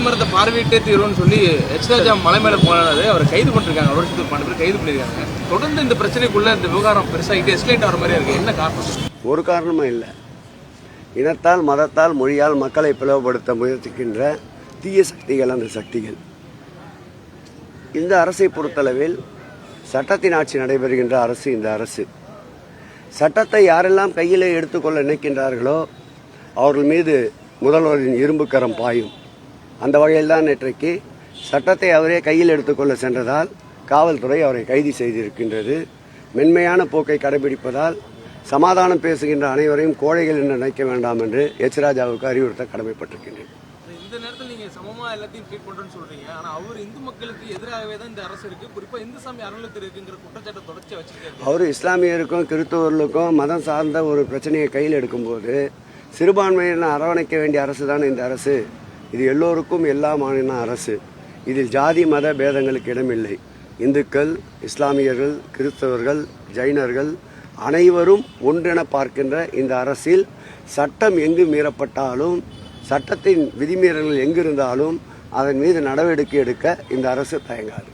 மரத்தை பார்வையிட்டே தீரும்னு சொல்லி எச்ராஜா மலை மேல போனது அவர் கைது பண்ணிருக்காங்க. ஒரு வருஷத்துக்கு பன்னெண்டு பேர் கைது பண்ணிருக்காங்க. தொடர்ந்து இந்த பிரச்சனைக்குள்ள இந்த விவகாரம் பெருசாகிட்டு எஸ்கலேட் ஆகிற மாதிரி இருக்கு. என்ன காரணம்? ஒரு காரணமும் இல்லை. இனத்தால் மதத்தால் மொழியால் மக்களை பிளவுபடுத்த முயற்சிக்கின்ற தீய சக்திகள் அந்த சக்திகள். இந்த அரசை பொறுத்தளவில் சட்டத்தின் ஆட்சி நடைபெறுகின்ற அரசு இந்த அரசு. சட்டத்தை யாரெல்லாம் கையிலே எடுத்துக்கொள்ள நினைக்கின்றார்களோ அவர்கள் மீது முதல்வரின் இரும்புக்கரம் பாயும். அந்த வகையில் தான் நேற்றைக்கு சட்டத்தை அவரே கையில் எடுத்துக்கொள்ள சென்றதால் காவல்துறை அவரை கைது செய்திருக்கின்றது. மென்மையான போக்கை கடைபிடிப்பதால் சமாதானம் பேசுகின்ற அனைவரையும் கோழைகள் என்று நினைக்க வேண்டாம் என்று எச் ராஜாவுக்கு அறிவுறுத்த கடமைப்பட்டிருக்கின்றேன். இந்த நேரத்தில் நீங்க சமமா எல்லாத்தையும் ட்ரீட் பண்றேன்னு சொல்றீங்க. ஆனா அவர் இந்து மக்களுக்கு எதிராகவே தான் இந்த அரசு இருக்கு. குறிப்பா இந்து சாமி அறநிலையத்தில் இருக்குங்கிற குற்றச்சாட்டை தொடர்ச்சி வச்சிருக்காரு. அவர் இஸ்லாமியருக்கும் கிறிஸ்தவர்களுக்கும் மதம் சார்ந்த ஒரு பிரச்சனையை கையில் எடுக்கும்போது சிறுபான்மையினர் அரவணைக்க வேண்டிய அரசு தான் இந்த அரசு. இது எல்லோருக்கும் எல்லா மாநில அரசு. இதில் ஜாதி மத பேதங்களுக்கு இடமில்லை. இந்துக்கள் இஸ்லாமியர்கள் கிறிஸ்தவர்கள் ஜைனர்கள் அனைவரும் ஒன்றென பார்க்கின்ற இந்த அரசில் சட்டம் எங்கு மீறப்பட்டாலும் சட்டத்தின் விதிமீறல்கள் எங்கிருந்தாலும் அதன் மீது நடவடிக்கை எடுக்க இந்த அரசு தயங்காது.